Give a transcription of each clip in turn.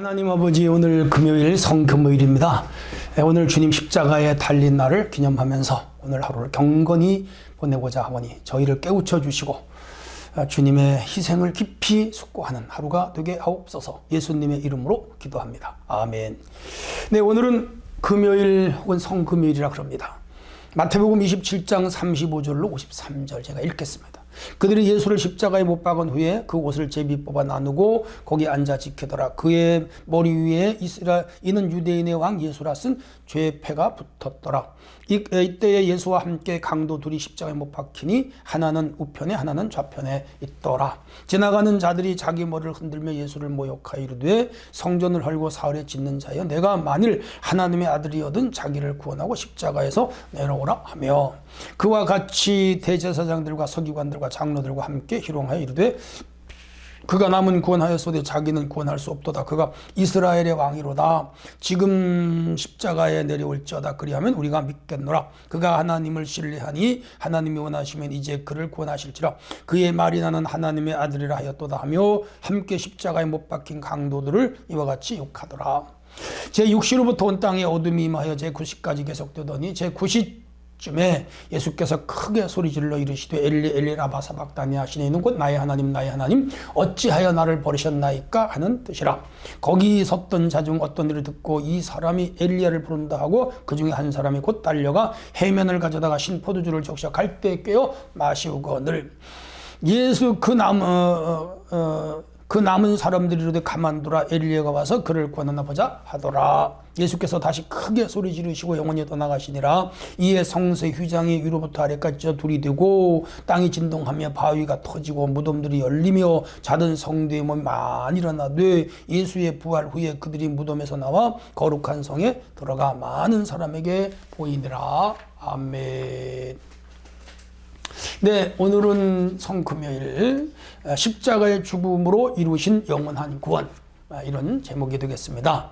하나님 아버지 오늘 금요일 성금요일입니다. 예, 오늘 주님 십자가에 달린 날을 기념하면서 오늘 하루를 경건히 보내고자 하오니 저희를 깨우쳐 주시고 아, 주님의 희생을 깊이 숙고하는 하루가 되게 하옵소서 예수님의 이름으로 기도합니다. 아멘. 네, 오늘은 금요일 혹은 성금요일이라 그럽니다. 마태복음 27장 35절로 53절 제가 읽겠습니다. 그들이 예수를 십자가에 못 박은 후에 그 옷을 제비 뽑아 나누고 거기 앉아 지키더라. 그의 머리 위에 이스라 이는 유대인의 왕 예수라 쓴 죄패가 붙었더라. 이, 이때에 예수와 함께 강도 둘이 십자가에 못 박히니 하나는 우편에 하나는 좌편에 있더라. 지나가는 자들이 자기 머리를 흔들며 예수를 모욕하여 이르되 성전을 헐고 사흘에 짓는 자여 내가 만일 하나님의 아들이어든 자기를 구원하고 십자가에서 내려오라 하며 그와 같이 대제사장들과 서기관들 과 장로들과 함께 희롱하여 이르되 그가 남은 구원하였소되 자기는 구원할 수 없도다. 그가 이스라엘의 왕이로다. 지금 십자가에 내려올지어다. 그리하면 우리가 믿겠노라. 그가 하나님을 신뢰하니 하나님이 원하시면 이제 그를 구원하실지라. 그의 말이 나는 하나님의 아들이라 하였도다 하며 함께 십자가에 못 박힌 강도들을 이와 같이 욕하더라. 제 6시로부터 온 땅에 어둠이 임하여 제 9시까지 계속되더니 제 9시 쯤에 예수께서 크게 소리질러 이르시되 엘리 엘리 라바 사박다니 하시니 이는 곧 나의 하나님 나의 하나님 어찌하여 나를 버리셨나이까 하는 뜻이라. 거기 섰던 자중 어떤 일을 듣고 이 사람이 엘리야를 부른다 하고 그 중에 한 사람이 곧 달려가 해면을 가져다가 신포도주를 적셔 갈대에 꿰어 마시우거늘. 예수 그남 어, 어, 어, 그 남은 사람들이 이르되 가만두라 엘리야가 와서 그를 구원하나 보자 하더라. 예수께서 다시 크게 소리 지르시고 영원히 떠나가시니라. 이에 성세 휘장이 위로부터 아래까지 저 둘이 되고 땅이 진동하며 바위가 터지고 무덤들이 열리며 자던 성도의 몸이 많이 일어나되 예수의 부활 후에 그들이 무덤에서 나와 거룩한 성에 들어가 많은 사람에게 보이니라. 아멘. 네, 오늘은 성금요일 아, 십자가의 죽음으로 이루신 영원한 구원 아, 이런 제목이 되겠습니다.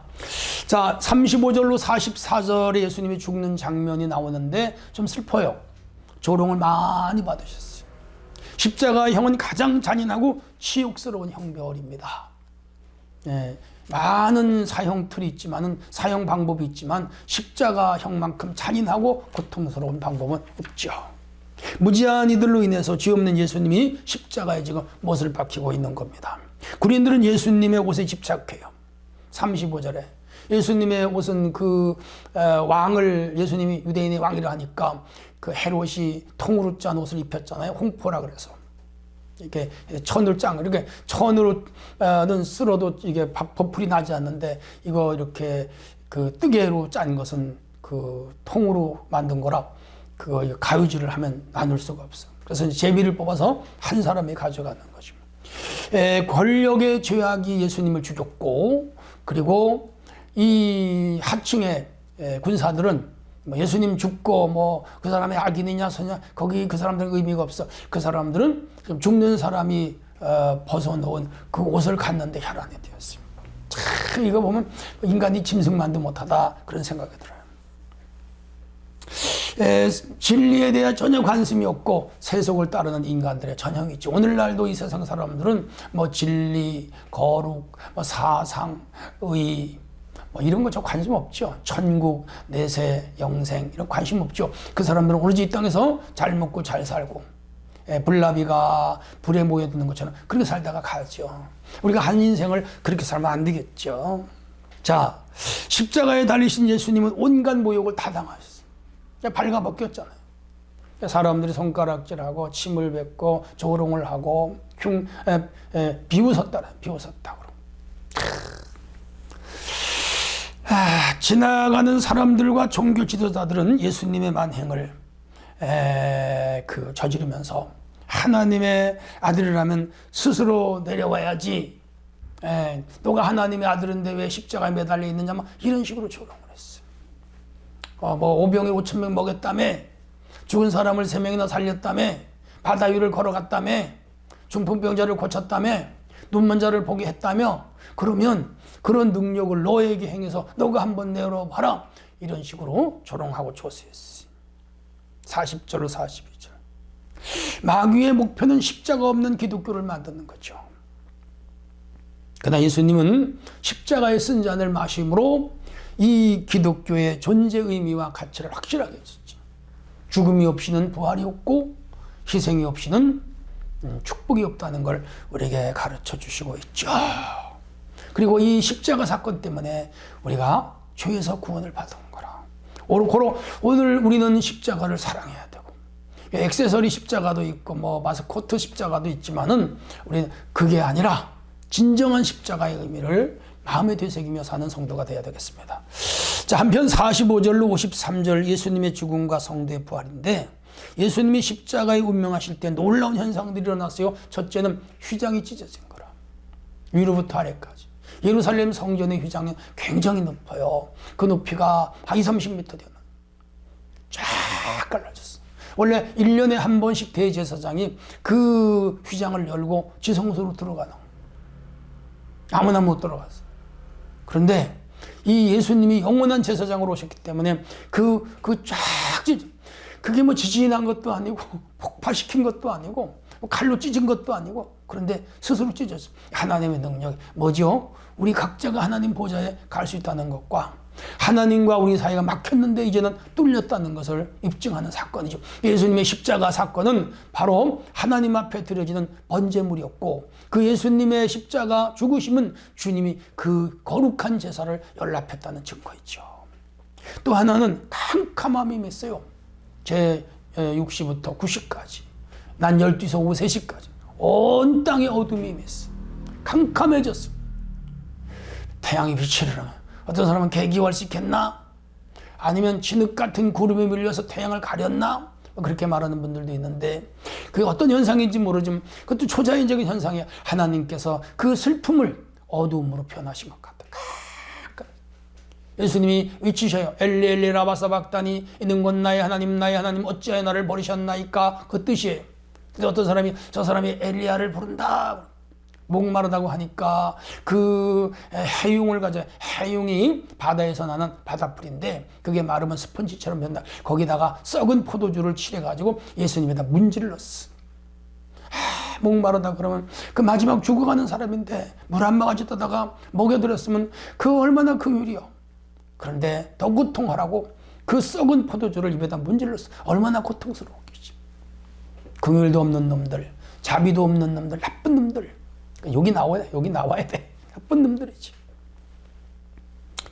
자, 35절로 44절에 예수님이 죽는 장면이 나오는데 좀 슬퍼요. 조롱을 많이 받으셨어요. 십자가 형은 가장 잔인하고 치욕스러운 형벌입니다. 예, 많은 사형 틀이 있지만은 사형 방법이 있지만 십자가 형만큼 잔인하고 고통스러운 방법은 없죠. 무지한 이들로 인해서 죄 없는 예수님이 십자가에 지금 못을 박히고 있는 겁니다. 구린들은 예수님의 옷에 집착해요. 35절에 예수님의 옷은 그 왕을 예수님이 유대인의 왕이라 하니까 그 헤롯이 통으로 짠 옷을 입혔잖아요. 홍포라 그래서. 이렇게 천으로 짠 이렇게 천으로는 쓸어도 이게 버풀이 나지 않는데 이거 이렇게 그 뜨개로 짠 것은 그 통으로 만든 거라 그 가위질을 하면 나눌 수가 없어. 그래서 제비를 뽑아서 한 사람이 가져가는 거죠. 에, 권력의 죄악이 예수님을 죽였고 그리고 이 하층의 에, 군사들은 뭐 예수님 죽고 뭐 그 사람의 악인이냐 서냐 거기 그 사람들은 의미가 없어. 그 사람들은 죽는 사람이 어, 벗어놓은 그 옷을 갖는데 혈안이 되었어요. 참 이거 보면 인간이 짐승만도 못하다 그런 생각이 들어요. 에, 진리에 대해 전혀 관심이 없고 세속을 따르는 인간들의 전형이 있죠. 오늘날도 이 세상 사람들은 뭐 진리, 거룩, 뭐 사상, 의, 뭐 이런 거 저 관심 없죠. 천국, 내세, 영생 이런 관심 없죠. 그 사람들은 오로지 이 땅에서 잘 먹고 잘 살고 예, 불나비가 불에 모여드는 것처럼 그렇게 살다가 가죠. 우리가 한 인생을 그렇게 살면 안 되겠죠. 자, 십자가에 달리신 예수님은 온갖 모욕을 다 당하셨어요. 발가 벗겼잖아요. 사람들이 손가락질하고 침을 뱉고 조롱을 하고 흉, 에, 에, 비웃었다. 비웃었다고. 아, 지나가는 사람들과 종교 지도자들은 예수님의 만행을 에, 그 저지르면서 하나님의 아들이라면 스스로 내려와야지. 에, 너가 하나님의 아들인데 왜 십자가에 매달려 있느냐, 막 이런 식으로 조롱을 했 어, 뭐 오병이 5천 명 먹였다며, 죽은 사람을 세 명이나 살렸다며, 바다 위를 걸어갔다며, 중풍병자를 고쳤다며, 눈먼 자를 보게 했다며, 그러면 그런 능력을 너에게 행해서 너가 한번 내려봐라. 이런 식으로 조롱하고 조세했어요. 40절로 42절. 마귀의 목표는 십자가 없는 기독교를 만드는 거죠. 그러나 예수님은 십자가의 쓴 잔을 마심으로 이 기독교의 존재 의미와 가치를 확실하게 했었죠. 죽음이 없이는 부활이 없고 희생이 없이는 음, 축복이 없다는 걸 우리에게 가르쳐 주시고 있죠. 그리고 이 십자가 사건 때문에 우리가 죄에서 구원을 받은 거라. 고로 오늘 우리는 십자가를 사랑해야 되고 액세서리 십자가도 있고 뭐 마스코트 십자가도 있지만은 우리는 그게 아니라 진정한 십자가의 의미를 마음에 되새기며 사는 성도가 되어야 되겠습니다. 자, 한편 45절로 53절 예수님의 죽음과 성도의 부활인데 예수님이 십자가에 운명하실 때 놀라운 현상들이 일어났어요. 첫째는 휘장이 찢어진 거라. 위로부터 아래까지. 예루살렘 성전의 휘장이 굉장히 높아요. 그 높이가 한 2, 30m 되는. 쫙 갈라졌어. 원래 1년에 한 번씩 대제사장이 그 휘장을 열고 지성소로 들어가는 아무나 못 들어갔어. 그런데 이 예수님이 영원한 제사장으로 오셨기 때문에 그, 그 쫙, 그게 뭐 지진한 것도 아니고, 폭발시킨 것도 아니고, 뭐 칼로 찢은 것도 아니고, 그런데 스스로 찢었어. 하나님의 능력이 뭐죠? 우리 각자가 하나님 보좌에 갈 수 있다는 것과 하나님과 우리 사이가 막혔는데 이제는 뚫렸다는 것을 입증하는 사건이죠. 예수님의 십자가 사건은 바로 하나님 앞에 드려지는 번제물이었고 그 예수님의 십자가 죽으심은 주님이 그 거룩한 제사를 연락했다는 증거이죠. 또 하나는 캄캄함이 임했어요. 제 6시부터 9시까지. 난 12시 오후 3시까지. 온 땅에 어둠이 임했어. 캄캄해졌어. 태양이 빛을 하면 어떤 사람은 개기활식했나? 아니면 진흙 같은 구름에 밀려서 태양을 가렸나? 그렇게 말하는 분들도 있는데 그게 어떤 현상인지 모르지만 그것도 초자연적인 현상이야. 하나님께서 그 슬픔을 어두움으로 표현하신 것 같아. 예수님이 외치셔요. 엘리 엘리 라바사박다니 있는 건 나의 하나님 나의 하나님 어찌하여 나를 버리셨나이까 그 뜻이에요. 근데 어떤 사람이 저 사람이 엘리야를 부른다. 목마르다고 하니까 그 해융을 가져 해융이 바다에서 나는 바닷불인데 그게 마르면 스펀지처럼 변다. 거기다가 썩은 포도주를 칠해 가지고 예수님에다 문지를 넣었어. 하, 목마르다 그러면 그 마지막 죽어가는 사람인데 물 한 바가지 떠다가 먹여들었으면 그 얼마나 그 일이요. 그런데 더 고통하라고 그 썩은 포도주를 입에다 문질렀어. 얼마나 고통스러웠겠지. 긍휼도 없는 놈들, 자비도 없는 놈들, 나쁜 놈들. 여기 나와야 돼. 여기 나와야 돼. 나쁜 놈들이지.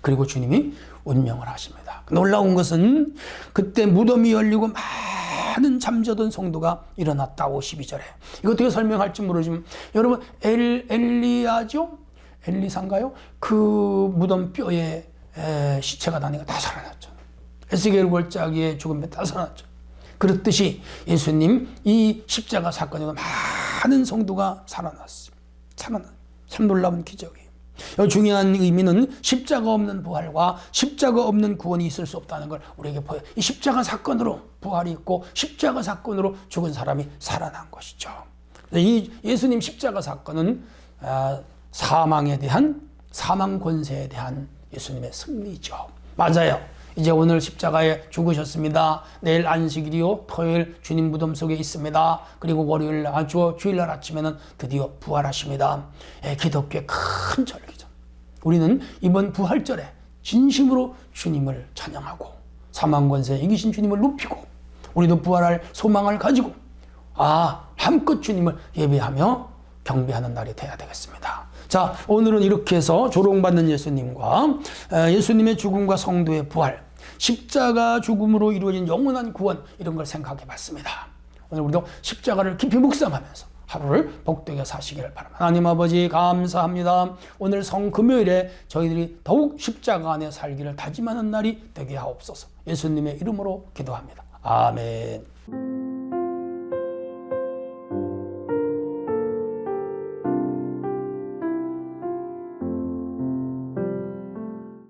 그리고 주님이 운명을 하십니다. 놀라운 것은 그때 무덤이 열리고 많은 잠자던 성도가 일어났다. 52절에. 이거 어떻게 설명할지 모르지만 여러분 엘, 엘리야죠? 엘리사인가요? 그 무덤 뼈에 에, 시체가 다니가 다 살아났죠. 에스겔 골짜기에 죽은 다 살아났죠. 그렇듯이 예수님 이 십자가 사건에도 많은 성도가 살아났어요. 참, 참 놀라운 기적이에요. 중요한 의미는 십자가 없는 부활과 십자가 없는 구원이 있을 수 없다는 걸 우리에게 보여. 이 십자가 사건으로 부활이 있고 십자가 사건으로 죽은 사람이 살아난 것이죠. 이 예수님 십자가 사건은 아, 사망에 대한 사망 권세에 대한 예수님의 승리죠. 맞아요. 이제 오늘 십자가에 죽으셨습니다. 내일 안식일이요. 토요일 주님 무덤 속에 있습니다. 그리고 월요일 아주 주일날 아침에는 드디어 부활하십니다. 예, 기독교의 큰 절기죠. 우리는 이번 부활절에 진심으로 주님을 찬양하고 사망 권세 이기신 주님을 높이고 우리도 부활할 소망을 가지고 아 한껏 주님을 예배하며 경배하는 날이 돼야 되겠습니다. 자, 오늘은 이렇게 해서 조롱받는 예수님과 예수님의 죽음과 성도의 부활, 십자가 죽음으로 이루어진 영원한 구원 이런 걸 생각해 봤습니다. 오늘 우리도 십자가를 깊이 묵상하면서 하루를 복되게 사시기를 바랍니다. 하나님 아버지 감사합니다. 오늘 성 금요일에 저희들이 더욱 십자가 안에 살기를 다짐하는 날이 되게 하옵소서. 예수님의 이름으로 기도합니다. 아멘.